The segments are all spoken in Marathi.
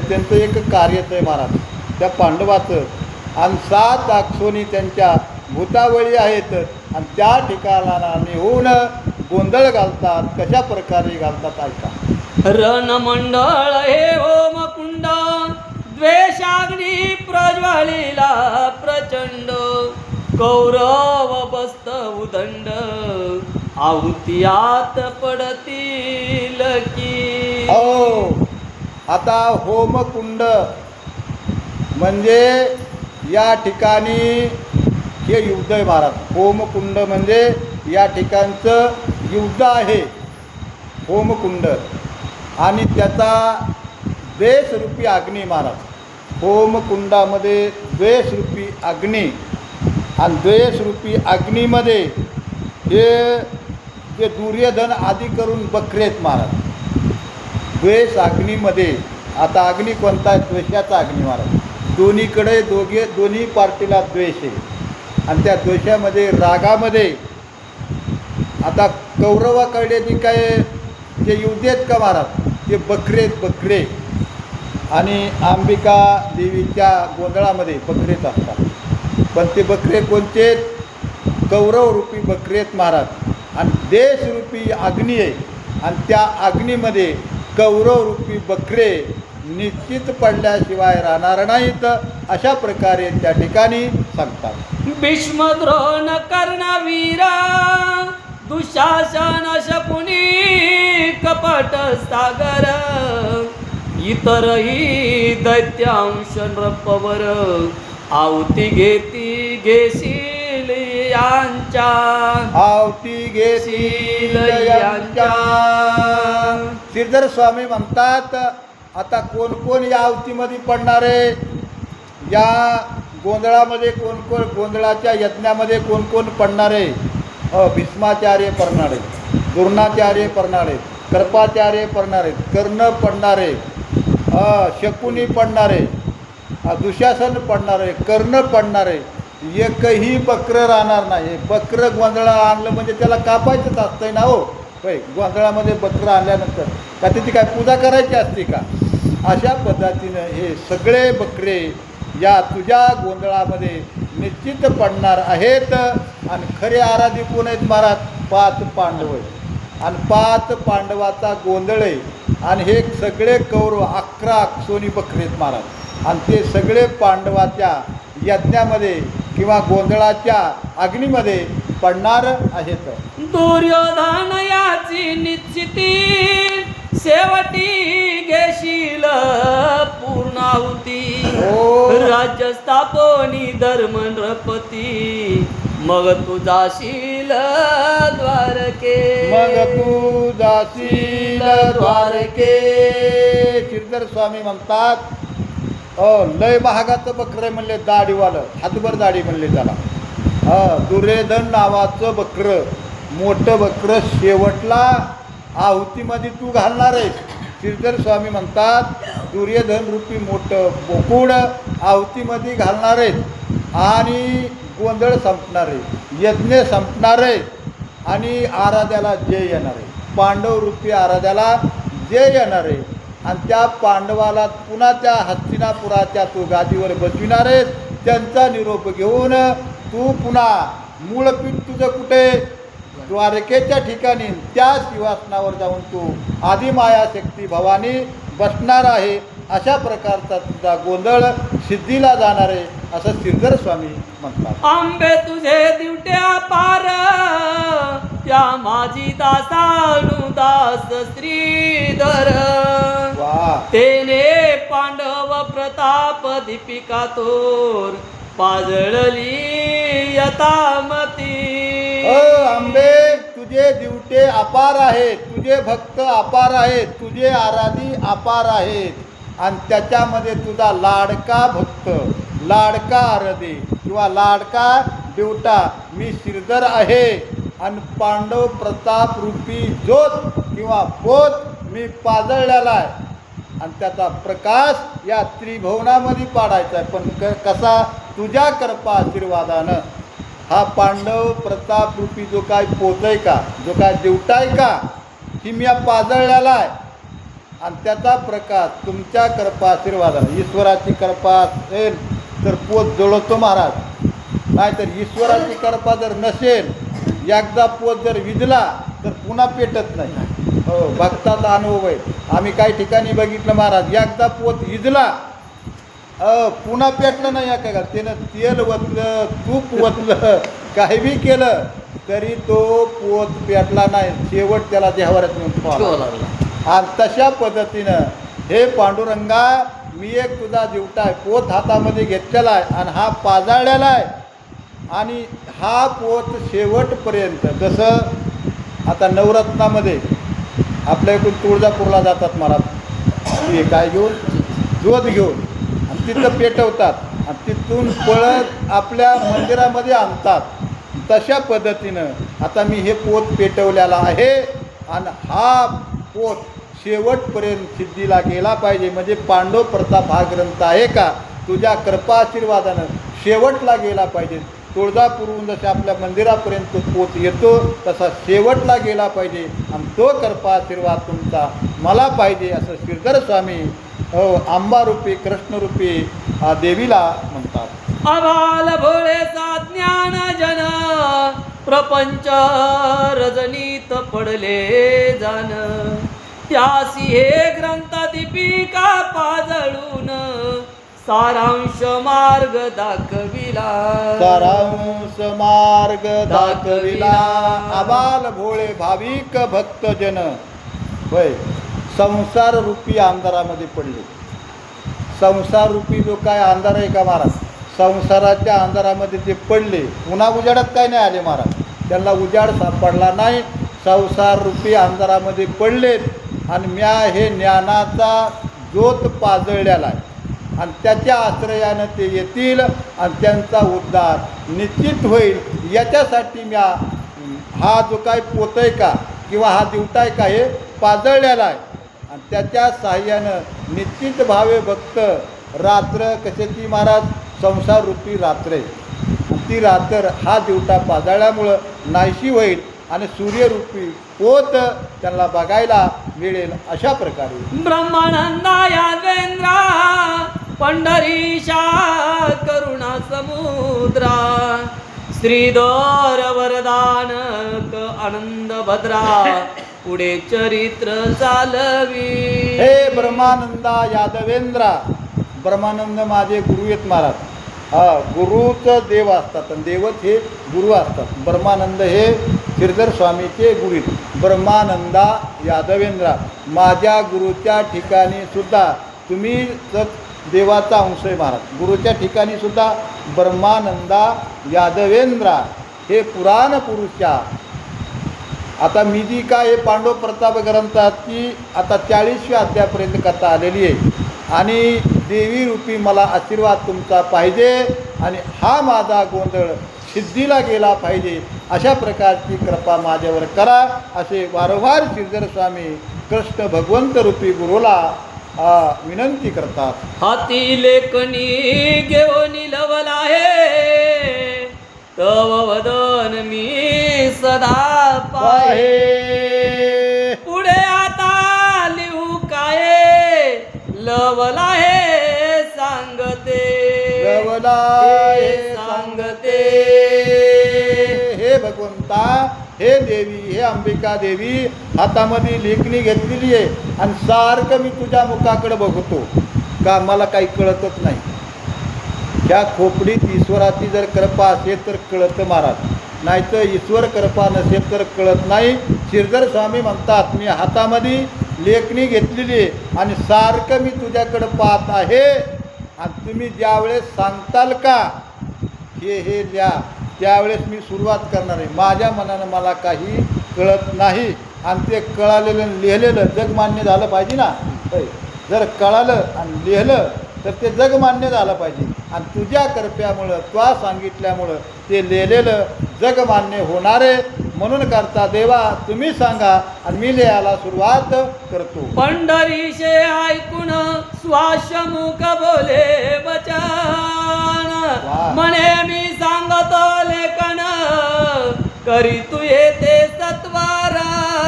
त्यांचं एक कार्यच आहे महाराज. त्या पांडवाचं. आणि सात अक्षोनी त्यांच्या भूतावळी आहेत. आणि त्या ठिकाणाला नेऊन गोंधळ घालतात. कशा प्रकारे घालतात ऐका. रणमंडळ हे होम कुंड. द्वेषाग्नी प्रज्वलिला प्रचंड. कौरव बस्त उदंड. आहुतियात पडतील की. हो. आता होमकुंड म्हणजे या ठिकाणी हे युद्ध आहे महाराज होमकुंड म्हणजे या ठिकाणचं युद्ध आहे. होमकुंड. आणि त्याचा द्वेषरूपी अग्नी महाराज होमकुंडामध्ये द्वेषरूपी अग्नी. आणि द्वेषरूपी अग्नीमध्ये हे जे दुर्योधन आदी करून बकरे आहेत महाराज द्वेष अग्नीमध्ये. आता अग्नी कोणता आहे? द्वेषाचा अग्नी महाराज दोन्हीकडे दोघे दोन्ही पार्टीला द्वेष आहे. आणि त्या द्वेषामध्ये रागामध्ये. आता कौरवाकडे जी काय जे युद्ध आहेत का महाराज ते बकरे बकरे. आणि अंबिका देवीच्या गोंधळामध्ये बकरेच असतात. पण ते बकरे कोणते कौरवरूपी बकरे आहेत महाराज आणि देशरूपी अग्नी आहे. आणि त्या अग्नीमध्ये कौरवरूपी बकरे निश्चित पडल्याशिवाय राहणार नाहीत अशा प्रकारे त्या ठिकाणी सांगतात. भीष्म द्रोण कर्णवीरा दुशासन शकुनी कपट सागर इतरही दैत्यांश नृपवर आहुती घेती घेशील यांच्या. आवती घेशील यांच्या. श्रीधर स्वामी म्हणतात आता कोण कोण या आवतीमध्ये पडणार आहे? या गोंधळामध्ये कोण कोण गोंधळाच्या यज्ञामध्ये कोण कोण पडणार आहे? भीष्माचार्य पडणार आहे द्रोणाचार्य पडणार आहेत कृपाचार्य पडणार आहेत कर्ण पडणार आहे शकुनी पडणार आहे दुशासन पडणार आहे कर्ण पडणार आहे एकही बकरं राहणार नाही. बकरं गोंधळा आणलं म्हणजे त्याला कापायचंच असतंय ना हो? होय गोंधळामध्ये बकरं आणल्यानंतर. का त्याची काय पूजा करायची असते का? अशा पद्धतीनं हे सगळे बकरे या तुझ्या गोंधळामध्ये निश्चित पडणार आहेत आणि खरे आराधी कोण आहेत महाराज? पाच पांडव आणि पाच पांडवाचा गोंधळ आहे. आणि हे सगळे कौरव अकरा सोनी बकरे आहेत महाराज. आणि ते सगळे पांडवाच्या यज्ञामध्ये किंवा गोंधळाच्या अग्नीमध्ये पडणार आहेत. दुर्योधन याची निश्चिती शेवटी घेशील पूर्णाहुती हो. राज्य स्थापनी धर्म नृपती. मग तू जाशील द्वारके. मग तू जाशील द्वारके. श्रीधर स्वामी म्हणतात लय महागाचं बकरं म्हणले दाढीवालं हातभर दाढी म्हणले त्याला. हा दुर्योधन नावाचं बकरं मोठं बकरं शेवटला आहुतीमध्ये तू घालणार आहेस. श्रीधर स्वामी म्हणतात दुर्योधन रूपी मोठं बोकुड आहुतीमध्ये घालणार आहेत. आणि गोंधळ संपणार आहे. यज्ञ संपणार आहे. आणि आराध्याला जय येणार आहे. पांडव रूपी आराध्याला जय येणार आहे. आणि त्या पांडवाला पुन्हा त्या हस्तिनापुराच्या तू गादीवर बसविणार आहेत. त्यांचा निरोप घेऊन तू पुन्हा मूळपीठ तुझं कुठे? द्वारकेच्या ठिकाणी. त्या शिवासनावर जाऊन तू आदिमाया शक्ती भवानी बसणार आहे. अशा प्रकारचा तुझा गोंधळ सिद्धीला जाणार आहे असं श्रीधर स्वामी म्हणतात. आंबे तुझे दिवट्या पार त्या माझी दासानु दास श्रीधर. वा. तेने पांडव प्रताप दीपिका तोर पाजळली यतामती अ आंबे तुझे दिवटे अपार आहेत. तुझे भक्त अपार आहेत. तुझे आराधी अपार आहेत. आणि त्याच्यामध्ये तुझा लाडका भक्त लाडका आराधी किंवा लाडका देवटा. मी श्रीधर आहे आणि पांडव प्रताप रूपी ज्योत किंवा पोत मी पाजळलेला आहे. आणि त्याचा प्रकाश या त्रिभुवनामध्ये पाडायचा आहे. पण क कसा? तुझ्या कृपा आशीर्वादानं. हा पांडव प्रताप रूपी जो काय पोचय का जो काय दिवटा आहे का ही मी पाजळलेला आहे. आणि त्याचा प्रकाश तुमच्या कृपा आशीर्वादाने ईश्वराची कृपा असेल तर पोत जळवतो महाराज. नाहीतर ईश्वराची कृपा जर नसेल एकदा पोत जर विजला तर पुन्हा पेटत नाही. हो भक्ताचा अनुभव आहे. आम्ही काही ठिकाणी बघितलं महाराज एकदा पोत विजला पुन्हा पेटलं नाही का त्यानं तेल वतलं तूप वतलं काही बी केलं तरी तो पोत पेटला नाही. शेवट त्याला देहावरात नेऊन लागला. आणि तशा पद्धतीनं हे पांडुरंगा मी एक तुझा दिवटा आहे. पोत हातामध्ये घेतलेला आहे आणि हा पाजाळलेला आहे. आणि हा पोत शेवटपर्यंत जसं आता नवरत्नामध्ये आपल्या इकडून तुळजापूरला जातात महाराज. काय घेऊन? जोत घेऊन. तिथं पेटवतात. आणि तिथून पळत आपल्या मंदिरामध्ये आणतात. तशा पद्धतीनं आता मी हे पोत पेटवलेला आहे. आणि हा पोत शेवटपर्यंत सिद्धीला गेला पाहिजे. म्हणजे पांडव प्रताप हा ग्रंथ आहे का? तुझ्या कृपा आशीर्वादानं शेवटला गेला पाहिजे. तुळजापूरहून जसे आपल्या मंदिरापर्यंत तो पोत येतो तसा शेवटला गेला पाहिजे. आणि तो कृपा आशीर्वाद तुमचा मला पाहिजे असं श्रीधर स्वामी आंबारूपी कृष्णरूपी देवीला म्हणतात. अबाल भोळेचा ज्ञान जन प्रपंच रजनीत पडले जाण त्यासी हे ग्रंथ दीपिका पाजळून सारांश मार्ग दाखविला. सारांश मार्ग दाखविला. आबाल भोळे भाविक भक्तजन. होय. संसार रूपी अंधारामध्ये पडले. संसार रूपी जो काय अंधार आहे का महाराज? संसाराच्या अंधारामध्ये ते पडले पुन्हा उजाडात काय नाही आले महाराज? त्यांना उजाड सापडला नाही. संसार रूपी अंधारामध्ये पडलेत आणि म्या हे ज्ञानाचा ज्योत पाजळलेला आहे. आणि त्याच्या आश्रयानं ते येतील आणि त्यांचा उद्धार निश्चित होईल. याच्यासाठी म्या हा जो काय पोतय आहे का किंवा हा दिवटा आहे का हे पाजळलेला आहे. आणि त्याच्या साह्यानं निश्चित भावे भक्त रात्र कशाची महाराज? संसार रूपी रात्र आहे. ती रात्र हा दिवटा पाजाळल्यामुळं नाहीशी होईल आणि सूर्यरूपी पोत त्यांना बघायला मिळेल अशा प्रकारे. ब्रह्मानंदा यादवेंद्रा पंढरीशा करुणा समुद्रा श्रीधर वरदानक आनंद भद्रा पुढे चरित्र चालवी. हे ब्रह्मानंदा यादवेंद्रा ब्रह्मानंद माझे गुरु आहेत महाराज. हा गुरुचं देव असतात आणि देवत हे गुरु असतात. ब्रह्मानंद हे श्रीधर स्वामीचे गुरु आहेत. ब्रह्मानंदा यादवेंद्रा माझ्या गुरुच्या ठिकाणी सुद्धा तुम्ही देवाचा अंश आहे महाराज. गुरुच्या ठिकाणी सुद्धा ब्रह्मानंदा यादवेंद्रा हे पुराण पुरुषा आता मी जी काय हे पांडव प्रताप ग्रंथाची आता चाळीसव्या अध्यायापर्यंत कथा आलेली आहे. आणि देवी रूपी मला आशीर्वाद तुमचा पाहिजे आणि हा माझा गोंधळ सिद्धीला गेला पाहिजे. अशा प्रकारची कृपा माझ्यावर करा असे वारंवार श्रीधर स्वामी कृष्ण भगवंत रूपी गुरुला विनंती करतात. हाती लेखनी घेऊन लवला आहे. तव वदन सदा पाहे पुढे आता लिहू काय? लवला हे सांगते. गवलाय हे सांगते. हे भगवंता हे देवी हे अंबिका देवी हातामध्ये लेखणी घेतलेली आहे आणि सारखं मी तुझ्या मुखाकडे बघतो. का मला काही कळतच नाही. त्या खोपडीत ईश्वराची जर कृपा असेल तर कळतं महाराज. नाहीतर ईश्वर कृपा नसेल तर कळत नाही. श्रीधर स्वामी म्हणतात मी हातामध्ये लेखणी घेतलेली आहे आणि सारखं मी तुझ्याकडं पाहत आहे. आणि तुम्ही ज्यावेळेस सांगताल का हे हे द्या. त्यावेळेस मी सुरुवात करणार आहे. माझ्या मनानं मला काही कळत नाही. आणि ते कळालेलं लिहिलेलं जगमान्य झालं पाहिजे ना. जर कळालं आणि लिहिलं तर ते जग मान्य झालं पाहिजे. आणि तुझ्या कृप्यामुळं त्वा सांगितल्यामुळं ते लिहिलेलं जग मान्य होणार आहे. म्हणून करता देवा तुम्ही सांगा आणि मी लिहायला सुरुवात करतो. पंढरीशे ऐकून श्वासमुख बोले बचन. म्हणे मी सांगतो लेखन करी तू येते सत्वार.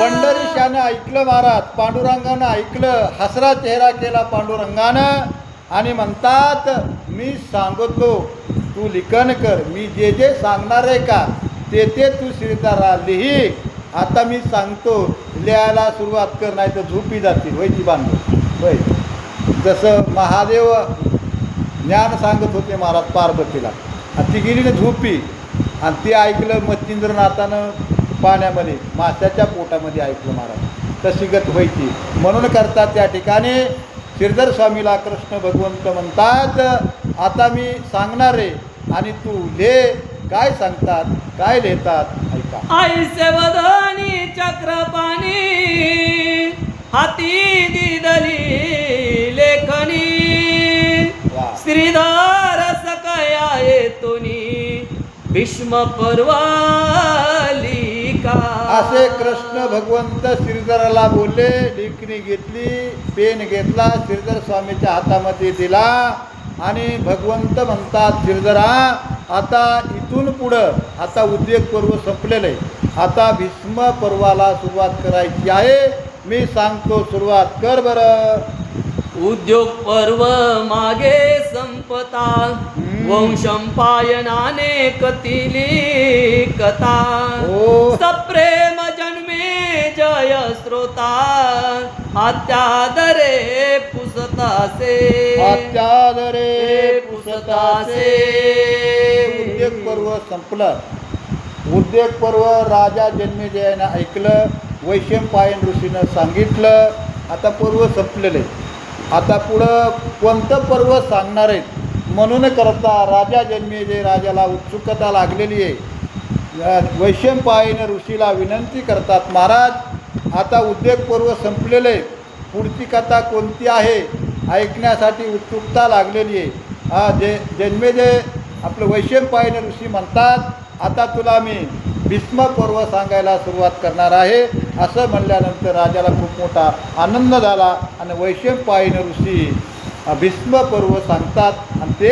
पंढरीशानं ऐकलं महाराज पांडुरंगानं ऐकलं हसरा चेहरा केला पांडुरंगानं. आणि म्हणतात मी सांगतो तू लिखन कर. मी जे जे सांगणार आहे का ते ते तू श्रीदारा लिही आता मी सांगतो लिहायला सुरुवात कर नाही तर झोपी जातील. होय बांधव? होय. जसं महादेव ज्ञान सांगत होते महाराज पार्वतीला. आणि ती गेली ना झोपी. आणि ते ऐकलं मच्छिंद्रनाथानं पाण्यामध्ये माशाच्या पोटामध्ये ऐकलं महाराज. तशी गत व्हायची म्हणून करतात त्या ठिकाणी श्रीधर स्वामीला कृष्ण भगवंत म्हणतात आता मी सांगणार आहे आणि तू ले काय सांगतात काय लिहितात ऐका. आईसे वदनी चक्रपाणी हाती दिदली लेखनी. श्रीधर सकया येतोनी भीष्म पर्वालिका असे कृष्ण भगवंत श्रीधराला बोलले डिकणी घेतली पेन घेतला श्रीधर स्वामीच्या हातामध्ये दिला आणि भगवंत म्हणतात श्रीधरा आता इथून पुढं आता उद्योग पर्व संपलेलं. आहे आता भीष्म पर्वाला सुरुवात करायची आहे. मी सांगतो सुरुवात. कर बरं. उद्योग पर्व मागे संपता. वंशं पायनाने कथिली कथा. सप्रेम जन्मे जय श्रोता अत्यादरे पुसतासे। अत्यादरे पुसतासे। उद्योग पर्व संपलं। उद्योग पर्व राजा जन्मेजयानं ऐकलं वैशंपायन ऋषीनं सांगितलं आता पर्व संपलेलं. आहे आता पुढं कोणतं पर्व सांगणार आहेत? म्हणून करता राजा जन्मे जे राजाला उत्सुकता लागलेली आहे. या वैशंपायन ऋषीला विनंती करतात महाराज आता उद्योगपूर्व संपलेले पुढची कथा कोणती आहे? ऐकण्यासाठी उत्सुकता लागलेली आहे. हा जे जन्मे जे आपलं वैशंपायन ऋषी म्हणतात आता तुला मी भीष्मपर्व सांगायला सुरुवात करणार आहे. असं म्हणल्यानंतर राजाला खूप मोठा आनंद झाला आणि वैशंपायन ऋषी भीष्म पर्व सांगतात. आणि ते